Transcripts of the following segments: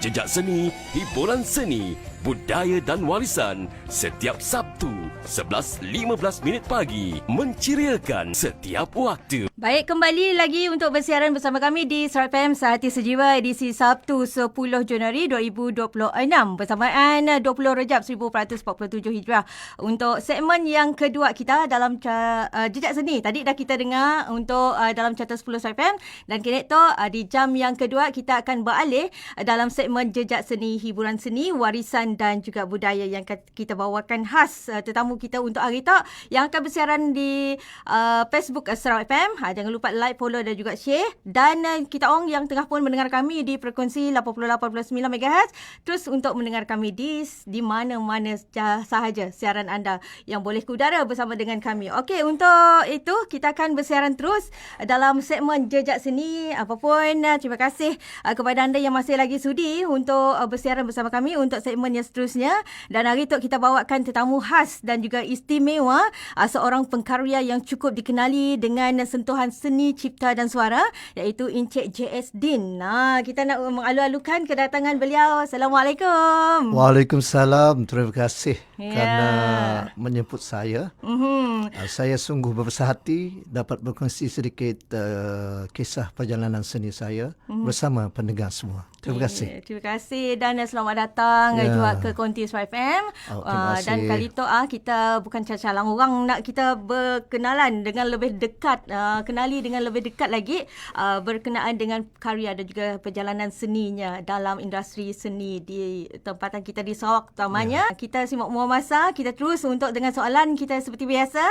jejak seni, hiburan seni, budaya dan warisan setiap Sabtu 11.15 minit pagi menceriakan setiap waktu. Baik, kembali lagi untuk bersiaran bersama kami di Serat FM Sehati Sejiwa edisi Sabtu 10 Januari 2026 bersamaan 20 Rejab 1447 Hijrah. Untuk segmen yang kedua kita dalam uh, jejak seni. Tadi dah kita dengar untuk uh, dalam carta 10 Serat FM dan kini tu uh, di jam yang kedua kita akan beralih dalam segmen jejak seni, hiburan seni, warisan dan juga budaya yang kita bawakan khas uh, tetamu kita untuk hari tu yang akan bersiaran di uh, Facebook Serat FM. Ha, jangan lupa like, follow dan juga share. Dan uh, kita orang yang tengah pun mendengar kami di frekuensi 88.9 MHz. Terus untuk mendengar kami di di mana-mana sahaja siaran anda yang boleh ke udara bersama dengan kami. Okey, untuk itu kita akan bersiaran terus dalam segmen Jejak Seni. Apapun, uh, terima kasih uh, kepada anda yang masih lagi sudi untuk uh, bersiaran bersama kami untuk segmen yang seterusnya. Dan hari itu kita bawakan tetamu khas dan juga istimewa uh, seorang pengkarya yang cukup dikenali dengan sentuhan sentuhan seni cipta dan suara iaitu Encik JS Din. Nah, kita nak mengalu-alukan kedatangan beliau. Assalamualaikum. Waalaikumsalam. Terima kasih yeah. kerana menyebut saya. Mm-hmm. Uh, saya sungguh berbesar hati dapat berkongsi sedikit uh, kisah perjalanan seni saya mm-hmm. bersama pendengar semua. Terima kasih. Terima kasih dan selamat datang yeah. juga ke Kontis FM. Oh, uh, dan kali tu ah kita bukan cacalang orang nak kita berkenalan dengan lebih dekat uh, kenali dengan lebih dekat lagi uh, berkenaan dengan karya dan juga perjalanan seninya dalam industri seni di tempatan kita di Sarawak utamanya. Yeah. Kita simak muar masa, kita terus untuk dengan soalan kita seperti biasa.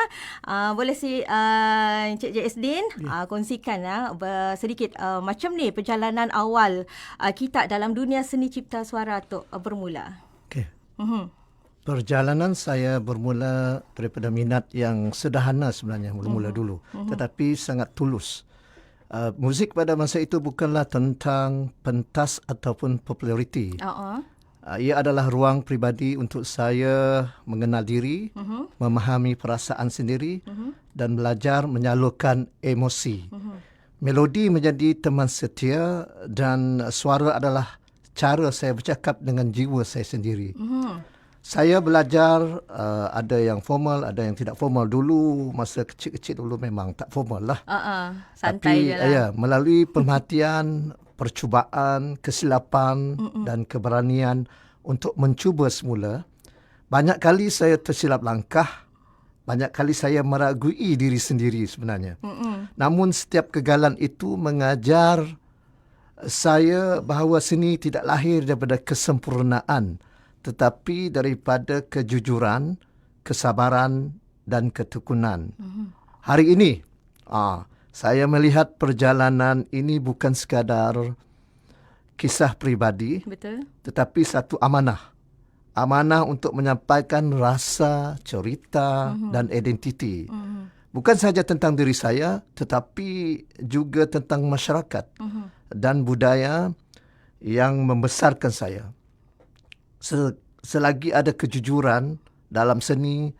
Uh, boleh si uh, Encik JS Din yeah. uh, kongsikan uh, sedikit uh, macam ni perjalanan awal uh, kita dalam dunia seni cipta suara tu uh, bermula. Okay. Uh-huh. Perjalanan saya bermula daripada minat yang sederhana sebenarnya mula-mula mm-hmm. dulu mm-hmm. tetapi sangat tulus. Uh, muzik pada masa itu bukanlah tentang pentas ataupun populariti. Uh-uh. Uh, ia adalah ruang pribadi untuk saya mengenal diri, uh-huh. memahami perasaan sendiri uh-huh. dan belajar menyalurkan emosi. Uh-huh. Melodi menjadi teman setia dan suara adalah cara saya bercakap dengan jiwa saya sendiri. Uh-huh saya belajar uh, ada yang formal, ada yang tidak formal dulu masa kecil-kecil dulu memang tak formal lah. Uh-uh, santai Tapi, je lah. Ya, melalui perhatian, percubaan, kesilapan Mm-mm. dan keberanian untuk mencuba semula, banyak kali saya tersilap langkah, banyak kali saya meragui diri sendiri sebenarnya. Mm-mm. Namun setiap kegagalan itu mengajar saya bahawa seni tidak lahir daripada kesempurnaan tetapi daripada kejujuran, kesabaran dan ketekunan. Mm-hmm. Hari ini, ah, saya melihat perjalanan ini bukan sekadar kisah pribadi, Betul. tetapi satu amanah. Amanah untuk menyampaikan rasa, cerita mm-hmm. dan identiti. Mm-hmm. Bukan saja tentang diri saya, tetapi juga tentang masyarakat mm-hmm. dan budaya yang membesarkan saya selagi ada kejujuran dalam seni,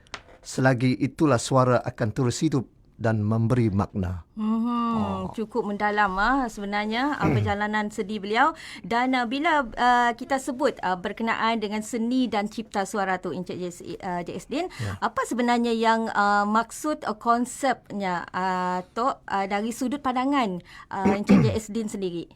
selagi itulah suara akan terus hidup dan memberi makna. Hmm, oh. Cukup mendalam ah sebenarnya uh, perjalanan seni beliau dan uh, bila uh, kita sebut uh, berkenaan dengan seni dan cipta suara tu Encik JS, uh, JS Din, yeah. apa sebenarnya yang uh, maksud uh, konsepnya uh, tu uh, dari sudut pandangan uh, Encik JS Din sendiri?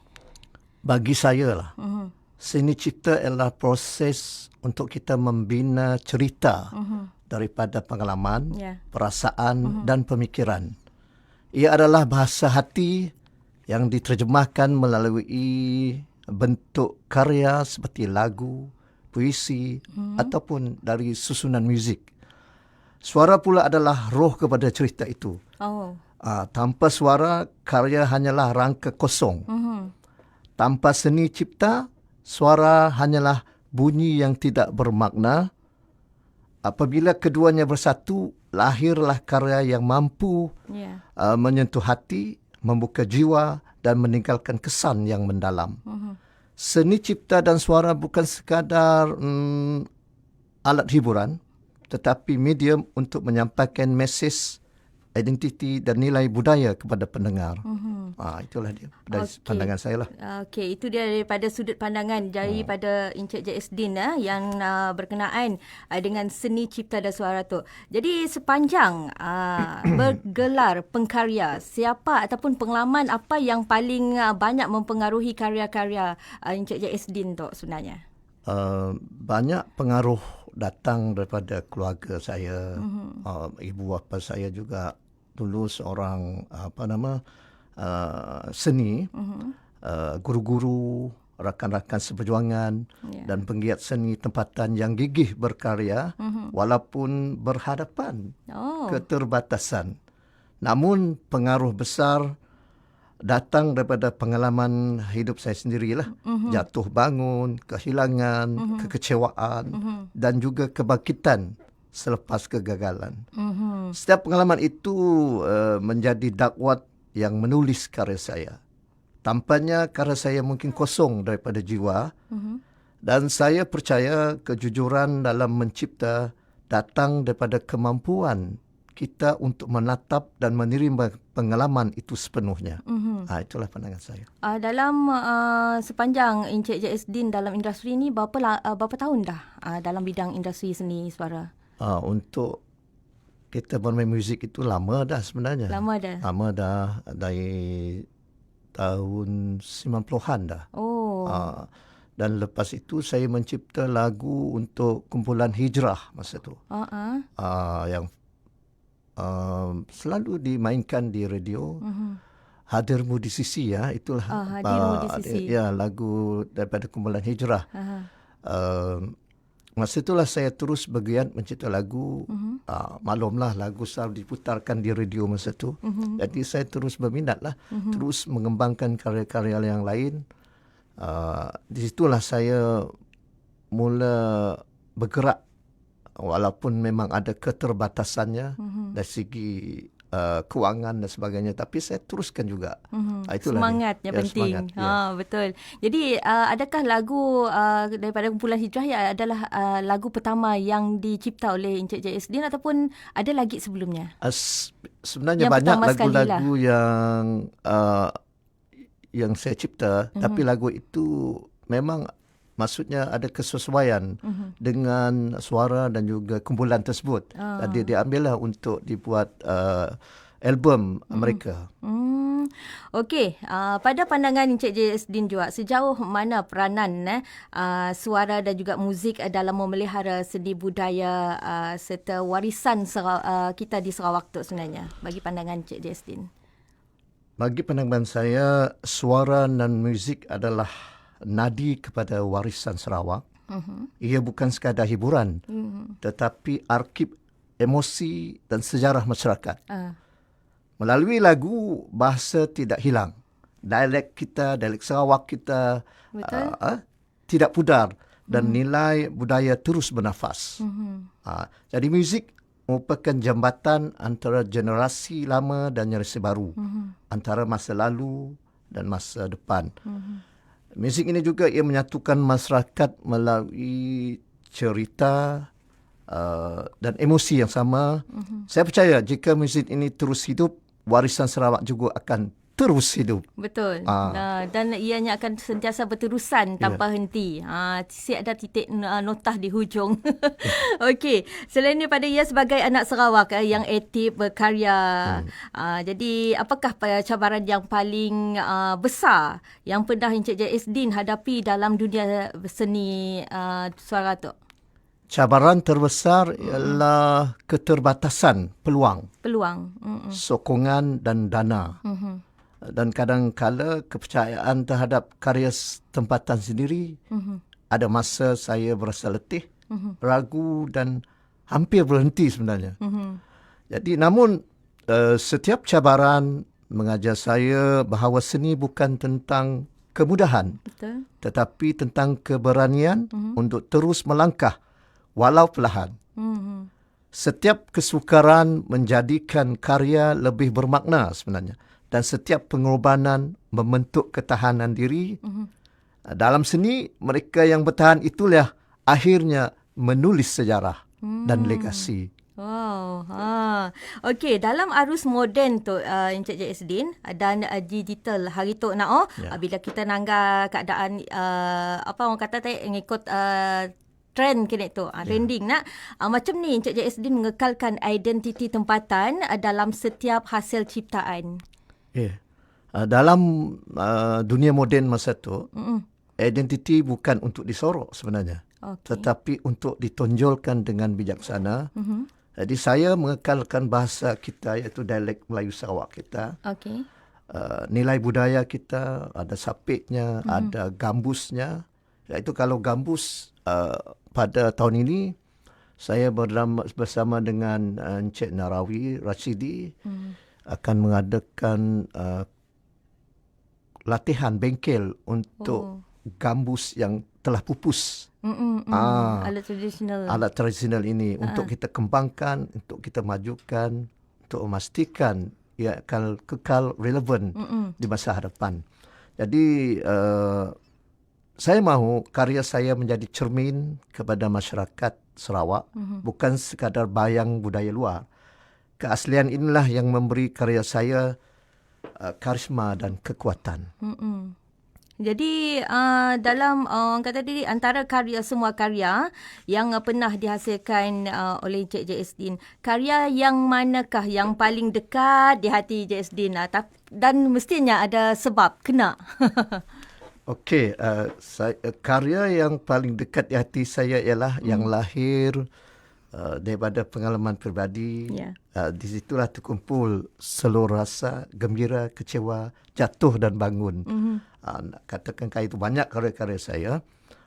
Bagi saya lah. Uh-huh seni cipta adalah proses untuk kita membina cerita uh-huh. Daripada pengalaman, yeah. perasaan uh-huh. dan pemikiran. Ia adalah bahasa hati yang diterjemahkan melalui bentuk karya seperti lagu, puisi uh-huh. ataupun dari susunan muzik. Suara pula adalah roh kepada cerita itu. Oh. Uh, tanpa suara, karya hanyalah rangka kosong. Uh-huh. Tanpa seni cipta, suara hanyalah bunyi yang tidak bermakna. Apabila keduanya bersatu, lahirlah karya yang mampu yeah. uh, menyentuh hati, membuka jiwa dan meninggalkan kesan yang mendalam. Uh-huh. Seni cipta dan suara bukan sekadar um, alat hiburan, tetapi medium untuk menyampaikan mesej identiti dan nilai budaya kepada pendengar. Mm-hmm. Ah, itulah dia dari Okey. pandangan saya lah. Okey, itu dia daripada sudut pandangan daripada Encik J.S. Din uh, yang uh, berkenaan uh, dengan seni cipta dan suara tu. Jadi sepanjang uh, bergelar pengkarya, siapa ataupun pengalaman apa yang paling uh, banyak mempengaruhi karya-karya uh, Encik J.S. Din tu sebenarnya? Uh, banyak pengaruh datang daripada keluarga saya. Mm-hmm. Uh, ibu bapa saya juga dulu seorang apa nama uh, seni, mm-hmm. uh, guru-guru, rakan-rakan seperjuangan Ya. dan penggiat seni tempatan yang gigih berkarya mm-hmm. walaupun berhadapan Oh. keterbatasan. Namun pengaruh besar datang daripada pengalaman hidup saya sendirilah. Mm-hmm. Jatuh bangun, kehilangan, mm-hmm. kekecewaan mm-hmm. dan juga kebangkitan selepas kegagalan. Mhm. Setiap pengalaman itu uh, menjadi dakwat yang menulis karya saya. Tampaknya karya saya mungkin kosong daripada jiwa Mhm. dan saya percaya kejujuran dalam mencipta datang daripada kemampuan kita untuk menatap dan menerima pengalaman itu sepenuhnya. Mhm. Ah, itulah pandangan saya. Uh, dalam uh, sepanjang Encik J.S. Din dalam industri ni berapa la, uh, berapa tahun dah uh, dalam bidang industri seni suara? Ah, untuk kita bermain muzik itu lama dah sebenarnya. Lama dah. Lama dah dari tahun 90-an dah. Oh. Ah, dan lepas itu saya mencipta lagu untuk kumpulan Hijrah masa tu. Uh-uh. Ah, yang uh, selalu dimainkan di radio. Mhm. Hadirmu di sisi ya, itulah. Ah, Hadirmu di Sisi. Ya, lagu daripada kumpulan Hijrah. Aha. Uh, masa itulah saya terus bergiat mencipta lagu. Mhm. Uh, maklumlah lagu selalu diputarkan di radio masa itu. Mhm. Jadi saya terus berminat lah. Terus mengembangkan karya-karya yang lain. Uh, di situlah saya mula bergerak walaupun memang ada keterbatasannya Mhm. Dari segi uh, kewangan dan sebagainya tapi saya teruskan juga. Mhm. Ah, itulah. Semangat yang Ya, penting. semangat, ya. Ha betul. Jadi uh, adakah lagu uh, daripada kumpulan Hijrah ya adalah uh, lagu pertama yang dicipta oleh Encik J.S. Din ataupun ada lagi sebelumnya? As, sebenarnya Yang banyak sekali lah. lagu-lagu yang uh, yang saya cipta Mhm. tapi lagu itu memang maksudnya ada kesesuaian Mhm. dengan suara dan juga kumpulan tersebut. Ah. Jadi diambillah untuk dibuat uh, album mereka. Hmm. Okey, uh, pada pandangan Encik J.S. Din juga, sejauh mana peranan eh, uh, suara dan juga muzik uh, dalam memelihara seni budaya uh, serta warisan Sera- uh, kita di Sarawak tu sebenarnya bagi pandangan Encik J.S. Din? Bagi pandangan saya, suara dan muzik adalah nadi kepada warisan Sarawak. Uh-huh. Ia bukan sekadar hiburan, uh-huh. tetapi arkib emosi dan sejarah masyarakat. Uh, Melalui lagu, bahasa tidak hilang. Dialek kita, dialek Sarawak kita Betul. uh, uh, tidak pudar dan nilai budaya terus bernafas. mhm. Uh, jadi muzik merupakan jambatan antara generasi lama dan generasi baru. Antara masa lalu dan masa depan. Muzik ini juga ia menyatukan masyarakat melalui cerita uh, dan emosi yang sama. Saya percaya jika muzik ini terus hidup, warisan Sarawak juga akan terus hidup. Betul. Ah. Uh, dan ianya akan sentiasa berterusan tanpa henti. Uh, si ada titik notah di hujung. Okey. Selain daripada ia sebagai anak Sarawak eh, yang aktif berkarya. Hmm. Uh, jadi apakah pa- cabaran yang paling uh, besar yang pernah Encik J.S. Din hadapi dalam dunia seni uh, suara tu? Cabaran terbesar ialah keterbatasan peluang, Peluang. Mm-mm. sokongan dan dana. Mhm. Dan kadang-kala kepercayaan terhadap karya tempatan sendiri. Mhm. Ada masa saya berasa letih, ragu dan hampir berhenti sebenarnya. Mhm. Jadi namun uh, setiap cabaran mengajar saya bahawa seni bukan tentang kemudahan Betul. tetapi tentang keberanian untuk terus melangkah walau perlahan. Mhm. Setiap kesukaran menjadikan karya lebih bermakna sebenarnya dan setiap pengorbanan membentuk ketahanan diri. Dalam seni mereka yang bertahan itulah akhirnya menulis sejarah dan legasi Wow. Ha. Okey, dalam arus moden tu uh, Encik Jaisdin dan uh, digital hari tu nak oh Ya. yeah. bila kita nangga keadaan uh, apa orang kata tadi ngikut uh, trend kini tu uh, trending nak uh, macam ni Encik Jaisdin mengekalkan identiti tempatan uh, dalam setiap hasil ciptaan. Yeah. Uh, dalam uh, dunia moden masa tu, Mm-mm. identiti bukan untuk disorok sebenarnya. Okey. Tetapi untuk ditonjolkan dengan bijaksana. Mhm. Jadi saya mengekalkan bahasa kita iaitu dialek Melayu Sarawak kita. Okey. Uh, nilai budaya kita, ada sapitnya, mm-hmm. ada gambusnya. Iaitu kalau gambus uh, pada tahun ini saya bersama, bersama dengan uh, Encik Narawi Rashidi mm-hmm. Akan mengadakan uh, latihan bengkel untuk oh. gambus yang telah pupus. Mm-mm, mm. Ah. Alat tradisional. Alat tradisional ini uh-huh. untuk kita kembangkan, untuk kita majukan, untuk memastikan ia akan kekal relevan Mm-mm. di masa hadapan. Jadi uh, saya mahu karya saya menjadi cermin kepada masyarakat Sarawak, uh-huh. bukan sekadar bayang budaya luar. Keaslian inilah yang memberi karya saya uh, karisma dan kekuatan. Mm-mm. Jadi uh, dalam uh, orang kata tadi antara karya semua karya yang uh, pernah dihasilkan uh, oleh Encik Jaisdin, karya yang manakah yang paling dekat di hati Jaisdin uh, tap- dan mestinya ada sebab kena. Okey, uh, saya, uh, karya yang paling dekat di hati saya ialah hmm. yang lahir uh, daripada pengalaman peribadi. Ya. Uh, di situlah terkumpul seluruh rasa gembira, kecewa, jatuh dan bangun. Mm-hmm. Uh, katakan kaya itu banyak karya-karya saya.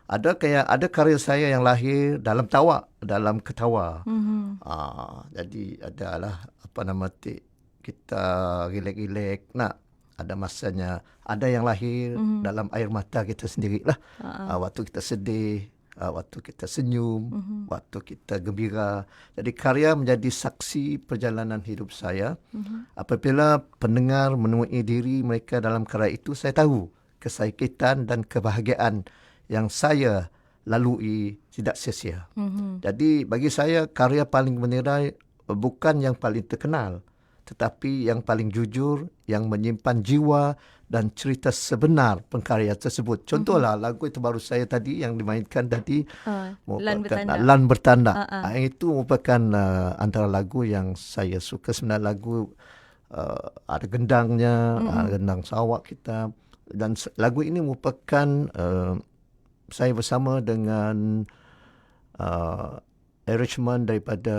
Ada kayak ada karya saya yang lahir dalam tawa, dalam ketawa. Mm-hmm. Uh, jadi adalah apa nama ti kita rilek-rilek nak ada masanya ada yang lahir mm-hmm. dalam air mata kita sendirilah uh-huh. uh, waktu kita sedih uh, waktu kita senyum mm-hmm. waktu kita gembira jadi karya menjadi saksi perjalanan hidup saya mm-hmm. apabila pendengar menemui diri mereka dalam karya itu saya tahu kesakitan dan kebahagiaan yang saya lalui tidak sia-sia mm-hmm. jadi bagi saya karya paling menilai bukan yang paling terkenal tetapi yang paling jujur, yang menyimpan jiwa dan cerita sebenar pengkarya tersebut. Contohlah mm-hmm. lagu itu baru saya tadi yang dimainkan tadi, uh, Lan Bertanda. Lan Bertanda. Uh-uh. Uh, itu merupakan uh, antara lagu yang saya suka sebenarnya lagu uh, ada gendangnya, mm-hmm. uh, gendang Sarawak kita dan lagu ini merupakan uh, saya bersama dengan uh, arrangement daripada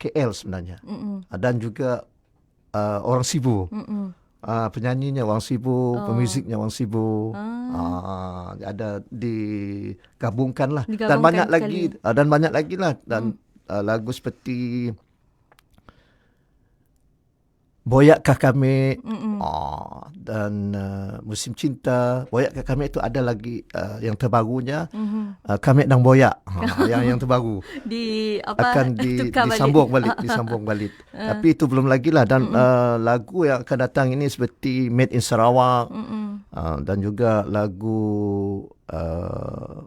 KL sebenarnya. Mm-mm. Dan juga uh, orang Sibu. Uh, penyanyinya orang Sibu, oh. pemuziknya orang Sibu. Ah. Uh, ada digabungkan lah. Digabungkan dan banyak sekali. lagi uh, dan banyak lagi lah dan mm. uh, lagu seperti Boyakkah kami? Oh, dan uh, Musim Cinta Boyakkah kami itu ada lagi uh, yang terbarunya? Mm-hmm. uh, Kami Nang Boyak. Ha, yang yang terbaru. Di apa akan di, disambung balik, balik disambung balik. Tapi itu belum lagi lah. Dan uh, lagu yang akan datang ini seperti Made in Sarawak. Uh, dan juga lagu uh,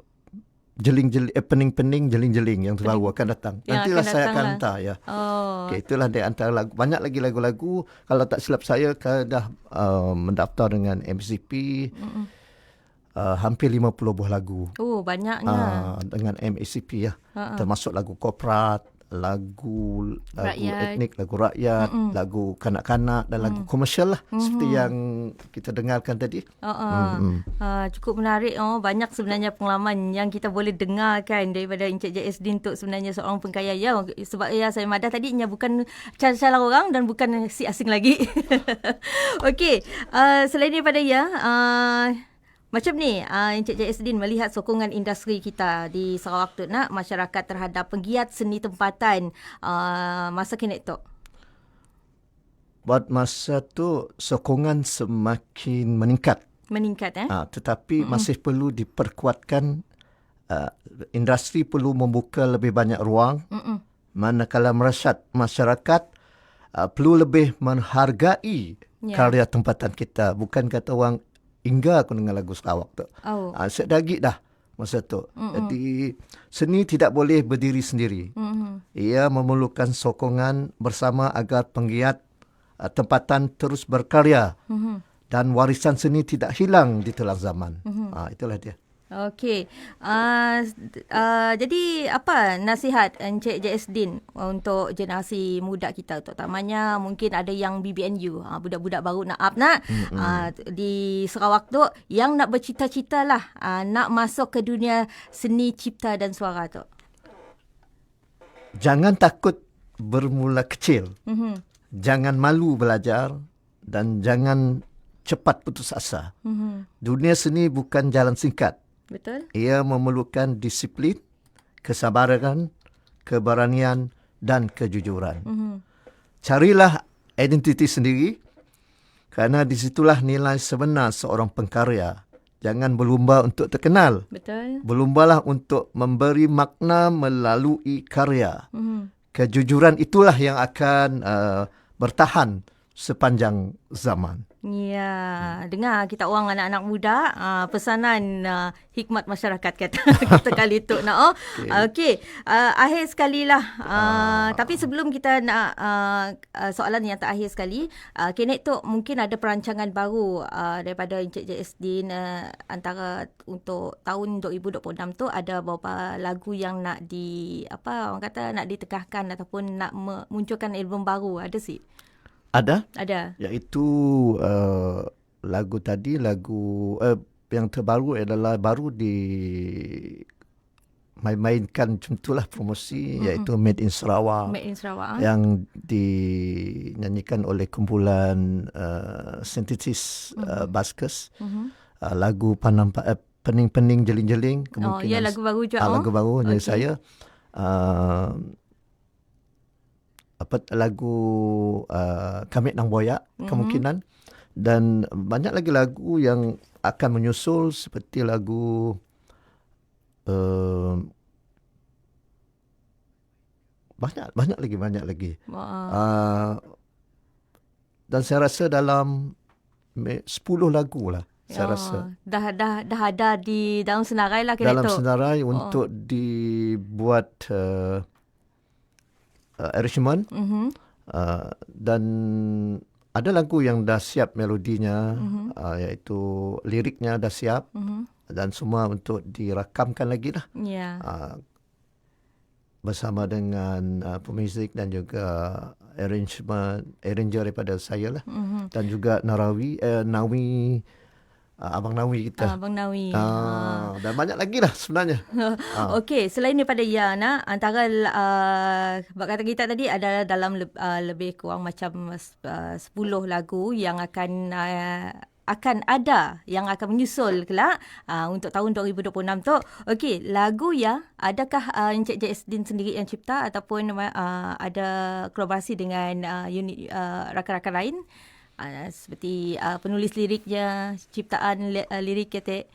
jeling-jeling eh, pening-pening jeling-jeling yang terbaru akan datang. Yang Nantilah akan saya akan lah. hantar ya. Oh. Okey itulah di antara lagu banyak lagi lagu-lagu kalau tak silap saya dah uh, mendaftar dengan MCP uh, hampir 50 buah lagu Oh, banyaknya. uh, dengan MCP ya. Ha-ha. Termasuk lagu korporat, lagu lagu Rakyat. etnik, lagu rakyat, Mm-mm. lagu kanak-kanak dan lagu komersial lah seperti yang kita dengarkan tadi. Uh, uh, uh, cukup menarik oh banyak sebenarnya pengalaman yang kita boleh dengarkan daripada Encik Jaisdin untuk sebenarnya seorang pengkaya ya sebab ya saya madah tadi nya bukan cara-cara orang dan bukan si asing lagi. Okey, uh, selain daripada ya uh, macam ni, uh, Encik Jaisdin melihat sokongan industri kita di Sarawak tu nak masyarakat terhadap penggiat seni tempatan uh, masa kini tu. Buat masa tu sokongan semakin meningkat. Meningkat eh? Uh, tetapi mm-hmm. masih perlu diperkuatkan uh, industri perlu membuka lebih banyak ruang. Mm-mm. Manakala merasyat masyarakat uh, perlu lebih menghargai Ya. karya tempatan kita. Bukan kata orang hingga aku dengar lagu Sarawak tu. Oh. Uh, sedagik dah masa tu. Mm-hmm. Jadi seni tidak boleh berdiri sendiri. Mm-hmm. Ia memerlukan sokongan bersama agar penggiat uh, tempatan terus berkarya mm-hmm. dan warisan seni tidak hilang di telan zaman. Mm-hmm. Uh, itulah dia. Okey. Uh, uh, jadi apa nasihat Encik Din untuk generasi muda kita terutamanya mungkin ada yang BBNU, uh, budak-budak baru nak up nak mm-hmm. uh, di Sarawak tu yang nak bercita-cita lah uh, nak masuk ke dunia seni cipta dan suara tu. Jangan takut bermula kecil. Mm-hmm. Jangan malu belajar dan jangan cepat putus asa. Mm-hmm. Dunia seni bukan jalan singkat. Betul. Ia memerlukan disiplin, kesabaran, keberanian dan kejujuran. Mm-hmm. Carilah identiti sendiri kerana di situlah nilai sebenar seorang pengkarya. Jangan berlumba untuk terkenal. Betul. Berlumbalah untuk memberi makna melalui karya. Mm-hmm. Kejujuran itulah yang akan uh, bertahan sepanjang zaman. Ya, hmm. dengar kita orang anak-anak muda uh, pesanan uh, hikmat masyarakat kata kita kali tu nak oh. Okey. Okay. Uh, akhir sekali lah. Uh, uh. tapi sebelum kita nak uh, soalan yang terakhir sekali, uh, Kenek tu mungkin ada perancangan baru uh, daripada Encik JSD uh, antara untuk tahun 2026 tu ada beberapa lagu yang nak di apa orang kata nak ditekahkan ataupun nak munculkan album baru. Ada sih? Ada? Ada. Iaitu uh, lagu tadi, lagu uh, yang terbaru adalah baru di main-mainkan contohlah promosi mm-hmm. iaitu Made in Sarawak. Made in Sarawak. Yang dinyanyikan oleh kumpulan uh, Synthesis mm-hmm. uh, Baskers. Mm-hmm. Uh, lagu Panam uh, Pening-pening jeling-jeling Oh, ya lagu baru juga. Uh, lagu baru okay. saya. Uh, apa lagu uh, Kamit Nang Boyak mm-hmm. kemungkinan dan banyak lagi lagu yang akan menyusul seperti lagu uh, banyak banyak lagi banyak lagi wow. uh, dan saya rasa dalam 10 lagu lah saya oh, rasa dah dah dah ada di dalam senarai lah dalam senarai oh. untuk dibuat uh, uh, arrangement mm-hmm. uh, dan ada lagu yang dah siap melodinya mm-hmm. uh, iaitu liriknya dah siap mm-hmm. dan semua untuk dirakamkan lagi lah yeah. uh, bersama dengan uh, pemuzik dan juga arrangement arranger daripada saya lah mm-hmm. dan juga Narawi uh, Nawi Abang Nawi kita. Uh, Abang Nawi. Uh, dan banyak lagi lah sebenarnya. Okey, selain daripada Yana, antara uh, kata kita tadi adalah dalam le- uh, lebih kurang macam uh, 10 lagu yang akan uh, akan ada yang akan menyusul kelak uh, untuk tahun 2026 tu. Okey, lagu ya, adakah uh, Encik JS Din sendiri yang cipta ataupun uh, ada kolaborasi dengan uh, unit uh, rakan-rakan lain? Uh, seperti uh, penulis liriknya, ciptaan li, uh, lirik kata.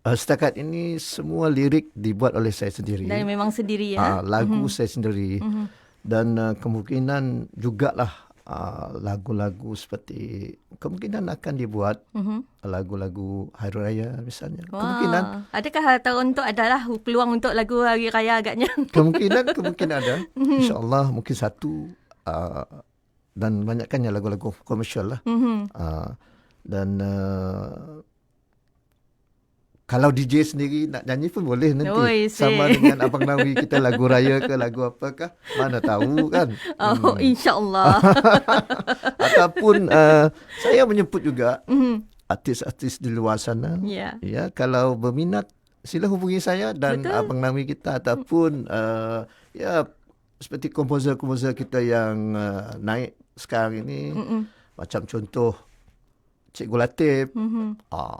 Uh, setakat ini semua lirik dibuat oleh saya sendiri. Dan memang sendiri ya. Uh, lagu mm-hmm. saya sendiri. Mm-hmm. Dan uh, kemungkinan jugalah uh, lagu-lagu seperti kemungkinan akan dibuat mm-hmm. lagu-lagu Hari Raya misalnya. Wah. Kemungkinan. Adakah tahun untuk adalah peluang untuk lagu Hari Raya agaknya? Kemungkinan kemungkinan ada. Mm-hmm. InsyaAllah mungkin satu uh, dan banyakkannya lagu-lagu komersial lah. Mm-hmm. Uh, dan uh, kalau DJ sendiri nak nyanyi pun boleh nanti Oi, sama dengan Abang Nawi kita lagu raya ke lagu apakah mana tahu kan. Oh hmm. insyaallah. Ataupun uh, saya menyebut juga mm-hmm. artis-artis di luar sana. Yeah. Ya kalau berminat sila hubungi saya dan Betul. Abang Nawi kita ataupun uh, ya seperti komposer-komposer kita yang uh, naik sekarang ini Mm-mm. macam contoh Cikgu Latif, mm-hmm. uh,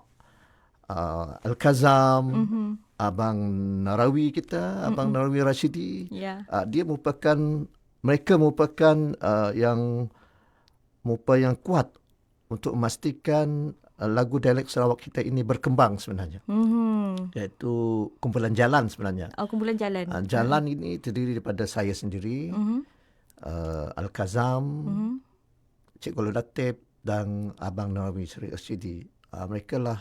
uh, Al-Kazam, mm-hmm. Abang Narawi kita, Mm-mm. Abang Narawi Rashidi. Yeah. Uh, dia merupakan mereka merupakan uh, yang merupakan yang kuat untuk memastikan lagu dialek Sarawak kita ini berkembang sebenarnya. Mm-hmm. Iaitu kumpulan jalan sebenarnya. Oh, kumpulan jalan. Uh, jalan mm-hmm. ini terdiri daripada saya sendiri. Mm-hmm uh, Al-Kazam, mm-hmm. Cik Golo Datib dan Abang Nawawi Seri Asyidi. Uh, mereka lah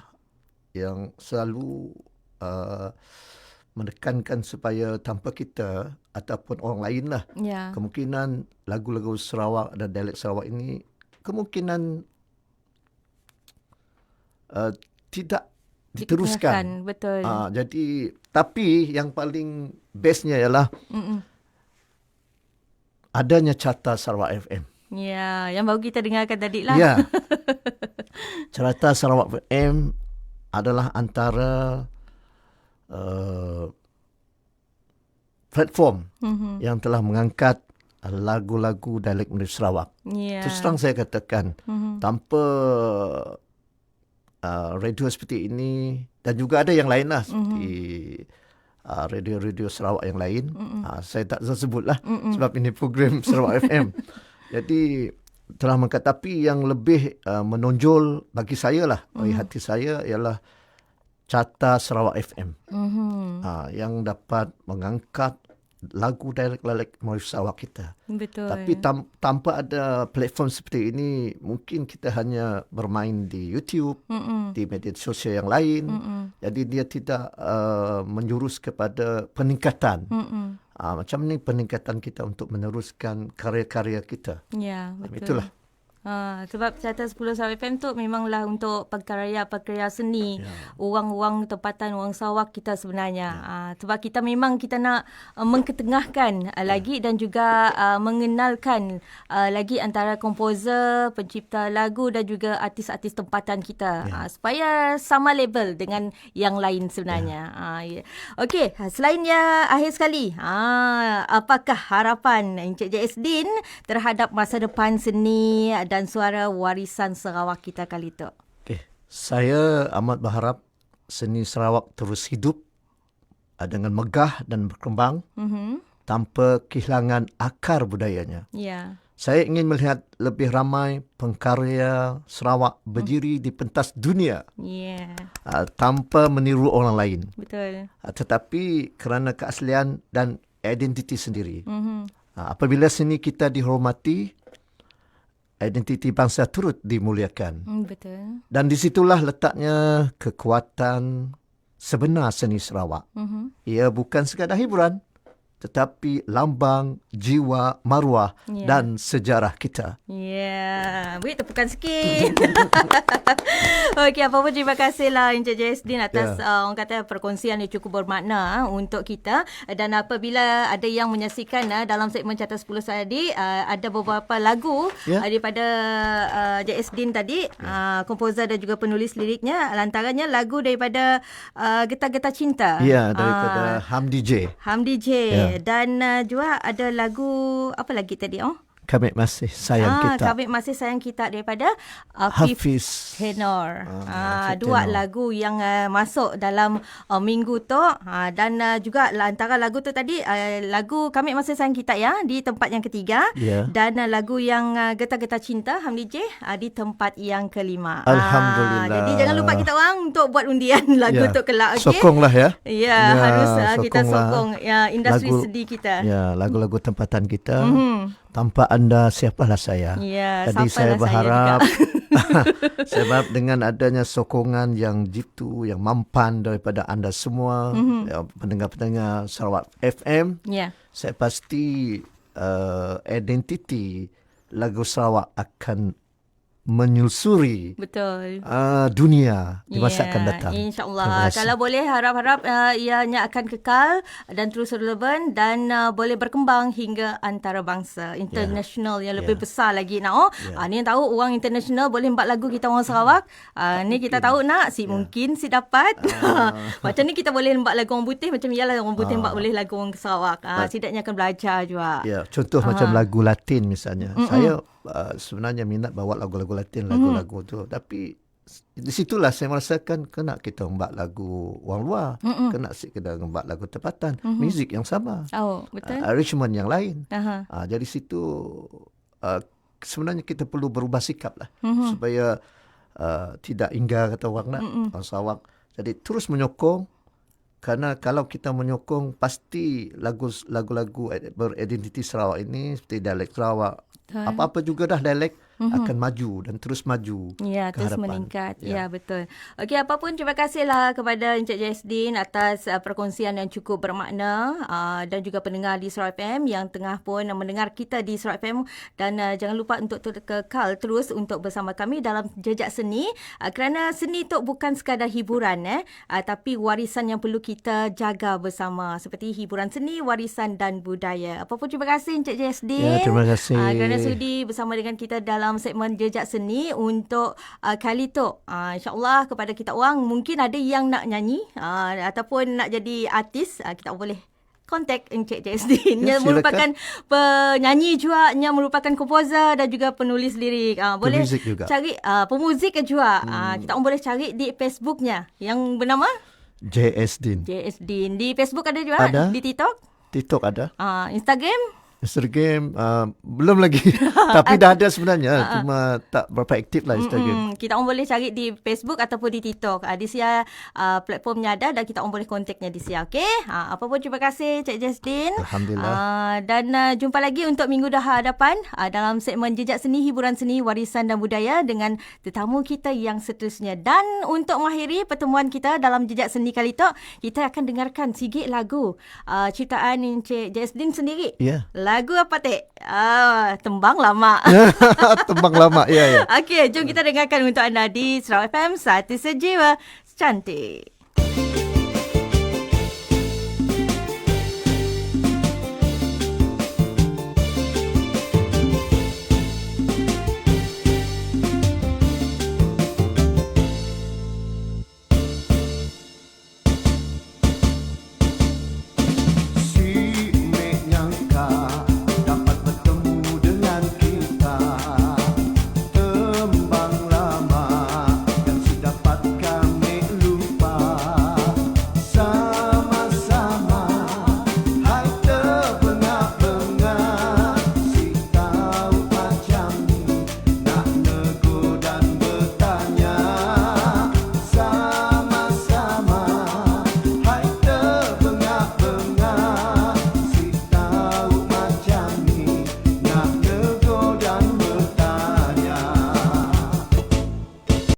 yang selalu uh, menekankan supaya tanpa kita ataupun orang lain lah Ya. kemungkinan lagu-lagu Sarawak dan dialek Sarawak ini kemungkinan uh, tidak diteruskan. Betul. Ah, jadi tapi yang paling bestnya ialah Mm-mm. adanya carta Sarawak FM. Ya, yang baru kita dengarkan tadi lah. Ya. Carta Sarawak FM adalah antara uh, platform Mhm. yang telah mengangkat uh, lagu-lagu dialek Melayu Sarawak. Ya. Terus terang saya katakan Mhm. tanpa uh, radio seperti ini dan juga ada yang lain lah seperti uh, radio-radio Sarawak yang lain. Uh, saya tak sebut lah sebab ini program Sarawak FM. Jadi telah mengangkat tapi yang lebih uh, menonjol bagi saya lah bagi hati saya ialah Carta Sarawak FM Mhm. uh, yang dapat mengangkat lagu dialek-dialek Melayu Sarawak kita. Betul. Tapi tam, tanpa ada platform seperti ini, mungkin kita hanya bermain di YouTube, Mm-mm. di media sosial yang lain. Mm-mm. Jadi dia tidak uh, menjurus kepada peningkatan. Mm-mm. Uh, macam ni peningkatan kita untuk meneruskan karya-karya kita. Ya, betul. Itulah. Ha, sebab Carta 10 Sarawak FM tu memanglah untuk pekarya-pekarya seni, Ya. orang-orang tempatan, orang Sarawak kita sebenarnya. Ha, sebab kita memang kita nak uh, mengketengahkan uh, lagi dan juga uh, mengenalkan uh, lagi antara komposer, pencipta lagu dan juga artis-artis tempatan kita. Ya. Ha, supaya sama level dengan yang lain sebenarnya. Ha, ya. Okey, ha, selain ya akhir sekali, ha, apakah harapan Encik Jaisdin terhadap masa depan seni dan suara warisan Sarawak kita kali itu? Okay. Saya amat berharap seni Sarawak terus hidup uh, dengan megah dan berkembang Mhm. tanpa kehilangan akar budayanya. Ya. Saya ingin melihat lebih ramai pengkarya Sarawak berdiri di pentas dunia Ya. uh, tanpa meniru orang lain. Betul. Uh, tetapi kerana keaslian dan identiti sendiri. Mhm. Uh, apabila seni kita dihormati, identiti bangsa turut dimuliakan. Hmm, betul. Dan disitulah letaknya kekuatan sebenar seni Sarawak. Mhm. Ia bukan sekadar hiburan, tetapi lambang jiwa maruah Ya. dan sejarah kita. Ya, beri tepukan sikit. Okey, apa pun terima kasihlah Encik Jaisdin atas Ya. uh, orang kata perkongsian yang cukup bermakna uh, untuk kita dan apabila ada yang menyaksikan uh, dalam segmen Carta 10 tadi uh, ada beberapa lagu Ya. uh, daripada uh, Jaisdin tadi uh, komposer dan juga penulis liriknya lantarannya lagu daripada uh, Getah-Getah Cinta. Ya, daripada Ah, Hamdi J. Hamdi J Dan uh, juga ada lagu apa lagi tadi oh? Kami masih sayang ah, kita. Kami masih sayang kita daripada Afif Hafiz. Tenor. Ah, Ah, dua Tenor. lagu yang uh, masuk dalam uh, minggu tu uh, dan uh, juga antara lagu tu tadi uh, lagu Kami Masih Sayang Kita ya di tempat yang ketiga Ya. dan uh, lagu yang uh, Getah-Getah Cinta Hamdi J uh, di tempat yang kelima. Ah, Alhamdulillah. jadi jangan lupa kita orang untuk buat undian lagu Ya. tu kelak okey. Sokonglah ya. Ya, harus uh, kita sokonglah sokong ya industri lagu- sedih kita. Ya, lagu-lagu tempatan kita. Mhm. Tanpa anda siapalah saya. Ya, Jadi saya berharap juga. sebab dengan adanya sokongan yang jitu, yang mampan daripada anda semua, Mhm. ya, pendengar-pendengar Sarawak FM, ya. saya pasti uh, identiti lagu Sarawak akan menyusuri Betul. uh, dunia di masa Ya, akan datang. Terima InsyaAllah. Kalau boleh harap-harap uh, ianya akan kekal dan terus relevan dan uh, boleh berkembang hingga antarabangsa. International yang lebih Ya. besar lagi nak. Oh, Ya. uh, ni yang tahu orang international boleh empat lagu kita orang Sarawak. Uh, ni kita tahu nak si Ya. mungkin si dapat. macam ni kita boleh empat lagu orang putih macam ialah orang putih empat boleh lagu orang Sarawak. Uh, setidaknya akan belajar juga. Ya, contoh macam lagu Latin misalnya. Mm-mm. Saya uh, sebenarnya minat bawa lagu-lagu Latin, lagu-lagu tu. Tapi di situlah saya merasakan kena kita membuat lagu orang luar, Mm-mm. kena kita membuat lagu tempatan, mm-hmm. muzik yang sama, Oh, betul. uh, arrangement yang lain. Aha. Uh, jadi situ uh, sebenarnya kita perlu berubah sikap lah Mhm. supaya uh, tidak inggar kata orang nak, orang Sarawak. Jadi terus menyokong kerana kalau kita menyokong pasti lagu lagu-lagu beridentiti Sarawak ini seperti dialek Sarawak Apa-apa juga dah dialek akan maju dan terus maju Ya, ke terus meningkat. Ya. ya, betul. Okey, apapun terima kasihlah kepada Encik Jaisdin atas uh, perkongsian yang cukup bermakna uh, dan juga pendengar di Surat FM yang tengah pun mendengar kita di Surat FM dan uh, jangan lupa untuk kekal terus untuk bersama kami dalam jejak seni uh, kerana seni itu bukan sekadar hiburan eh uh, tapi warisan yang perlu kita jaga bersama seperti hiburan seni, warisan dan budaya. Apapun terima kasih Encik Jaisdin. Ya, terima kasih. Uh, kerana sudi bersama dengan kita dalam segmen Jejak Seni untuk uh, kali tu. Uh, InsyaAllah kepada kita orang mungkin ada yang nak nyanyi uh, ataupun nak jadi artis. Uh, kita boleh kontak Encik Jaisdin. Ya, merupakan penyanyi juga, yang merupakan komposer dan juga penulis lirik. Uh, boleh Pemuzik juga. cari uh, pemuzik juga. Hmm. Uh, kita orang boleh cari di Facebooknya yang bernama JS Din. Jaisdin. Di Facebook ada juga? Ada. Di TikTok? TikTok ada. Uh, Instagram? Instagram uh, belum lagi. Tapi dah ada sebenarnya. Cuma tak berapa aktif lah Instagram. Hmm, kita orang boleh cari di Facebook ataupun di TikTok. Uh, di Sia uh, platformnya ada dan kita orang boleh kontaknya di Sia. Okey. Uh, apa pun terima kasih Cik Justin. Alhamdulillah. Uh, dan uh, jumpa lagi untuk minggu dah hadapan uh, dalam segmen Jejak Seni, Hiburan Seni, Warisan dan Budaya dengan tetamu kita yang seterusnya. Dan untuk mengakhiri pertemuan kita dalam Jejak Seni kali itu, kita akan dengarkan sikit lagu uh, ciptaan Encik Justin sendiri. Ya. Lagu apa, Tek? Ah, tembang lama. Tembang lama. Ya, ya. Okey, jom kita dengarkan untuk anda di Sarawak FM Satu Sejiwa Cantik.